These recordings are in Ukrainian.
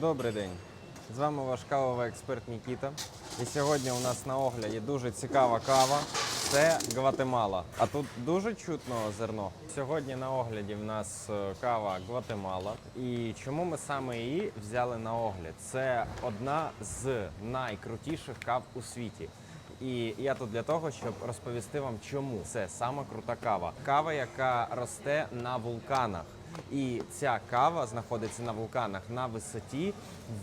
Добрий день. З вами ваш кавовий експерт Нікіта. І сьогодні у нас на огляді дуже цікава кава. Це Гватемала. А тут дуже чутно зерно. Сьогодні на огляді в нас е, кава Гватемала. І чому ми саме її взяли на огляд? Це одна з найкрутіших кав у світі. І я тут для того, щоб розповісти вам, чому це сама крута кава. Кава, яка росте на вулканах. І ця кава знаходиться на вулканах на висоті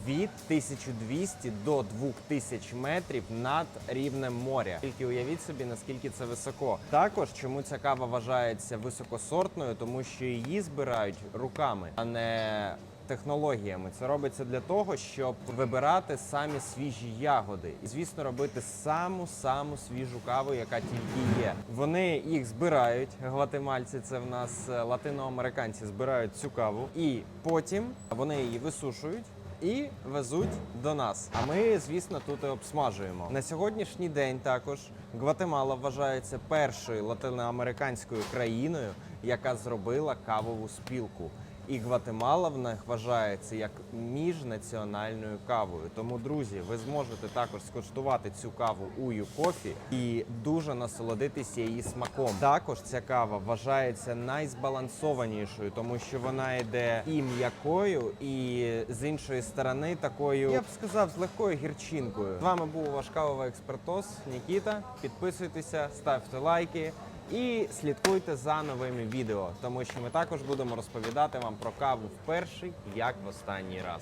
від 1200 до 2000 метрів над рівнем моря. Тільки уявіть собі, наскільки це високо. Також чому ця кава вважається високосортною, тому що її збирають руками, а не технологіями. Це робиться для того, щоб вибирати самі свіжі ягоди. І, звісно, робити саму саму свіжу каву, яка тільки є. Вони їх збирають. Гватемальці, це в нас е, латиноамериканці, збирають цю каву, і потім вони її висушують. І везуть до нас. А ми, звісно, тут і обсмажуємо. На сьогоднішній день також Гватемала вважається першою латиноамериканською країною, яка зробила кавову спілку. І Гватемала в них вважається як міжнаціональною кавою. Тому, друзі, ви зможете також скуштувати цю каву у Юкофі і дуже насолодитися її смаком. Також ця кава вважається найзбалансованішою, тому що вона йде і м'якою, і з іншої сторони такою, я б сказав, з легкою гірчинкою. З вами був ваш кавовий експертос Нікіта. Підписуйтеся, ставте лайки. І слідкуйте за новими відео, тому що ми також будемо розповідати вам про каву в перший як в останній раз.